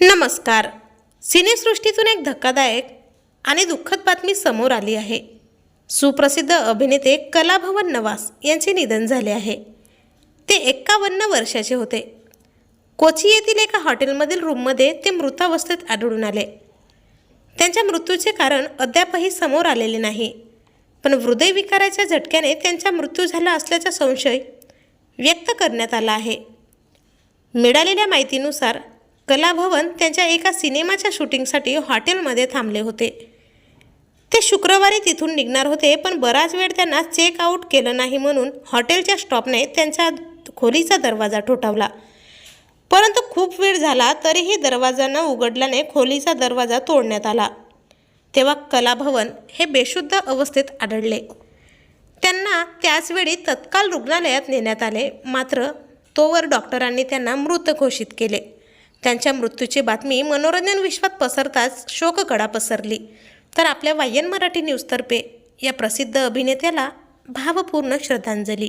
नमस्कार. सिनेसृष्टीतून एक धक्कादायक आणि दुःखद बातमी समोर आली आहे. सुप्रसिद्ध अभिनेते कलाभवन नवास यांचे निधन झाले आहे. ते एक्कावन्न वर्षाचे होते. कोची येथील एका हॉटेलमधील रूममध्ये ते मृतावस्थेत आढळून आले. त्यांच्या मृत्यूचे कारण अद्यापही समोर आलेले नाही. पण हृदयविकाराच्या झटक्याने त्यांचा मृत्यू झाला असल्याचा संशय व्यक्त करण्यात आला आहे. मिळालेल्या माहितीनुसार कलाभवन त्यांच्या एका सिनेमाच्या शूटिंगसाठी हॉटेलमध्ये थांबले होते. ते शुक्रवारी तिथून निघणार होते पण बराच वेळ त्यांना चेक आऊट केलं नाही म्हणून हॉटेलच्या स्टॉपने त्यांच्या खोलीचा दरवाजा ठोठावला. परंतु खूप वेळ झाला तरीही दरवाजा न उघडल्याने खोलीचा दरवाजा तोडण्यात आला. तेव्हा कलाभवन हे बेशुद्ध अवस्थेत आढळले. त्यांना त्याचवेळी तत्काल रुग्णालयात नेण्यात आले मात्र तोवर डॉक्टरांनी त्यांना मृत घोषित केले. त्यांच्या मृत्यूची बातमी मनोरंजन विश्वात पसरताच शोककडा पसरली. तर आपल्या वायन मराठी न्यूजतर्फे या प्रसिद्ध अभिनेत्याला भावपूर्ण श्रद्धांजली.